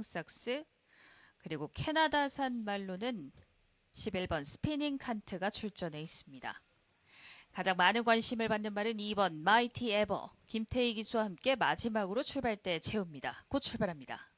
창창삭스 그리고 캐나다산 말로는 11번 스피닝 칸트가 출전해 있습니다. 가장 많은 관심을 받는 말은 2번 마이티 에버 김태희 기수와 함께 마지막으로 출발대 채웁니다. 곧 출발합니다.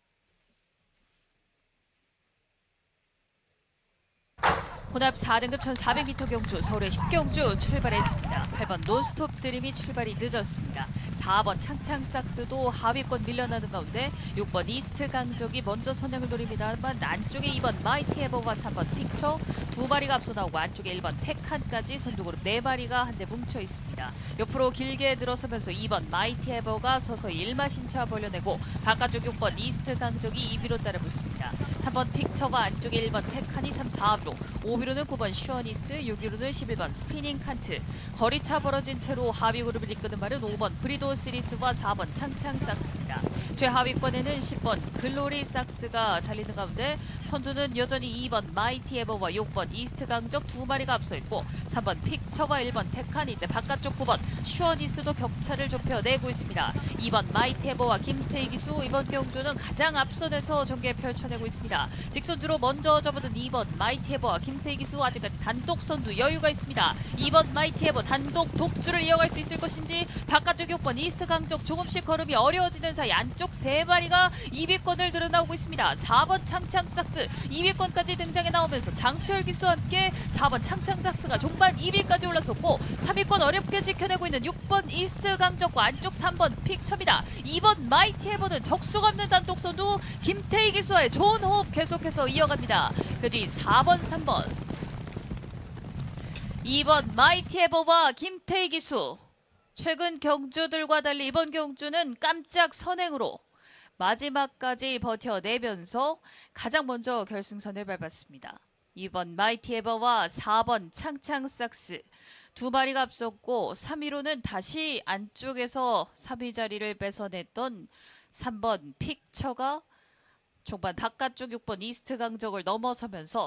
혼합 4등급 1400m 경주 서울의 10경주 출발했습니다. 8번 논스톱 드림이 출발이 늦었습니다. 4번 창창삭스도 하위권 밀려나는 가운데 6번 이스트 강적이 먼저 선행을 노립니다만 안쪽에 2번 마이티 에버와 3번 픽처 두 마리가 앞서 나오고 안쪽에 1번 테칸까지 선두그룹 네 마리가 한데 뭉쳐 있습니다. 옆으로 길게 들어서면서 2번 마이티 에버가 서서히 1마신차 벌려내고 바깥쪽 6번 이스트 강적이 2위로 따라붙습니다. 3번 픽처와 안쪽에 1번 테칸이 3, 4위로 5위로는 9번 슈어니스 6위로는 11번 스피닝 칸트 거리차 벌어진 채로 하위 그룹을 이끄는 말은 5번 브리도 시리스와 4번 창창 삭스입니다. 최하위권에는 10번 글로리 삭스가 달리는 가운데 선두는 여전히 2번 마이티 에버와 6번 이스트 강적 두 마리가 앞서 있고 3번 픽처와 1번 테칸이 때 바깥쪽 9번 슈어니스도 격차를 좁혀내고 있습니다. 2번 마이티 에버와 김태희 기수 이번 경주는 가장 앞선에서 전개 펼쳐내고 있습니다. 직선주로 먼저 접어든 2번 마이티 에버와 김태희 기수 아직까지 단독 선두 여유가 있습니다. 2번 마이티 에버 단독 독주를 이어갈 수 있을 것인지 바깥쪽 6번 이스트 강적 조금씩 걸음이 어려워지는 사이 안쪽 세 마리가 2위권을 늘어나오고 있습니다. 4번 창창 삭스 2위권까지 등장해 나오면서 장철 기수와 함께 4번 창창 삭스가 종반 2위까지 올라섰고 3위권 어렵게 지켜내고 있는 6번 이스트 강적과 안쪽 3번 픽처입니다. 2번 마이티 에버는 적수가 없는 단독 선두 김태희 기수와의 좋은 호흡 계속해서 이어갑니다. 그 뒤 4번 3번 2번 마이티 에버와 김태희 기수 최근 경주들과 달리 이번 경주는 깜짝 선행으로 마지막까지 버텨내면서 가장 먼저 결승선을 밟았습니다. 2번 마이티 에버와 4번 창창삭스 두 마리가 앞섰고 3위로는 다시 안쪽에서 3위 자리를 뺏어냈던 3번 픽처가 종반 바깥쪽 6번 이스트 강적을 넘어서면서